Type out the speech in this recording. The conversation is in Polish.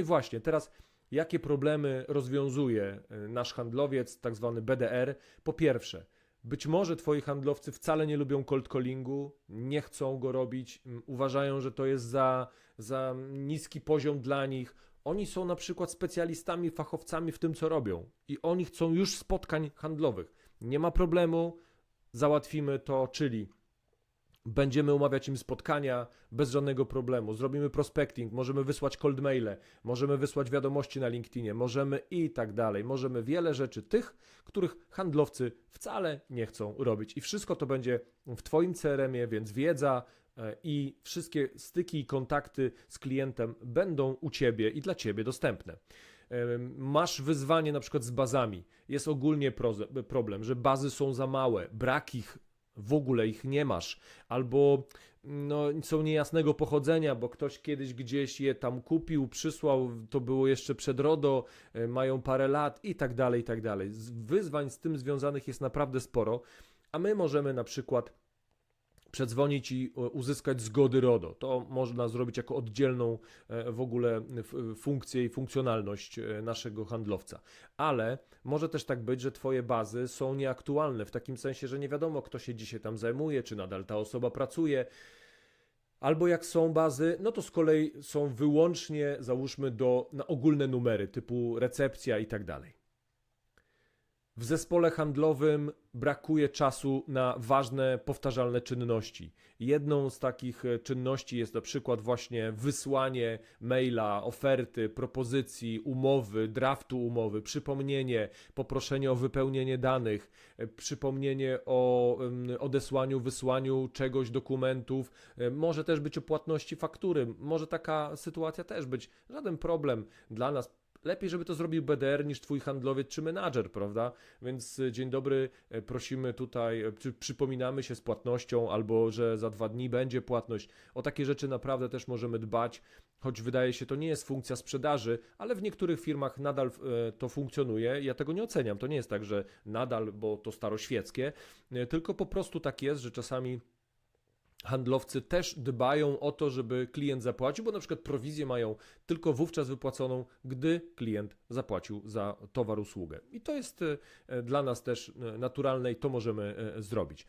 i właśnie, teraz jakie problemy rozwiązuje y, nasz handlowiec, tak zwany BDR? Po pierwsze, być może twoi handlowcy wcale nie lubią cold callingu, nie chcą go robić, uważają, że to jest za, za niski poziom dla nich. Oni są na przykład specjalistami, fachowcami w tym, co robią i oni chcą już spotkań handlowych. Nie ma problemu, załatwimy to, czyli Będziemy umawiać im spotkania bez żadnego problemu. Zrobimy prospecting, możemy wysłać cold maile, możemy wysłać wiadomości na LinkedInie, możemy i tak dalej. Możemy wiele rzeczy tych, których handlowcy wcale nie chcą robić. I wszystko to będzie w Twoim CRM-ie, więc wiedza e, i wszystkie styki i kontakty z klientem będą u Ciebie i dla Ciebie dostępne. Masz wyzwanie na przykład z bazami. Jest ogólnie problem, że bazy są za małe, brak ich w ogóle ich nie masz, albo no, są niejasnego pochodzenia, bo ktoś kiedyś gdzieś je tam kupił, przysłał, to było jeszcze przed RODO, e, mają parę lat i tak dalej, i tak dalej. Wyzwań z tym związanych jest naprawdę sporo, a my możemy na przykład przedzwonić i e, uzyskać zgody RODO. To można zrobić jako oddzielną e, w ogóle funkcję i funkcjonalność e, naszego handlowca. Ale może też tak być, że Twoje bazy są nieaktualne, w takim sensie, że nie wiadomo, kto się dzisiaj tam zajmuje, czy nadal ta osoba pracuje. Albo jak są bazy, no to z kolei są wyłącznie, załóżmy, do, na ogólne numery, typu recepcja i tak dalej. W zespole handlowym brakuje czasu na ważne, powtarzalne czynności. Jedną z takich e, czynności jest na przykład właśnie wysłanie maila, oferty, propozycji, umowy, draftu umowy, przypomnienie, poproszenie o wypełnienie danych, e, przypomnienie o odesłaniu, wysłaniu czegoś, dokumentów. E, Może też być o płatności faktury. Może taka sytuacja też być. Żaden problem dla nas. Lepiej, żeby to zrobił BDR niż twój handlowiec czy menadżer, prawda? Więc y, dzień dobry, e, prosimy tutaj, przy, przypominamy się z płatnością, albo że za dwa dni będzie płatność. O takie rzeczy naprawdę też możemy dbać, choć wydaje się, to nie jest funkcja sprzedaży, ale w niektórych firmach nadal to funkcjonuje. Ja tego nie oceniam. To nie jest tak, że nadal, bo to staroświeckie, tylko po prostu tak jest, że czasami handlowcy też dbają o to, żeby klient zapłacił, bo na przykład prowizję mają tylko wówczas wypłaconą, gdy klient zapłacił za towar, usługę. I to jest e, dla nas też e, naturalne i to możemy e, zrobić.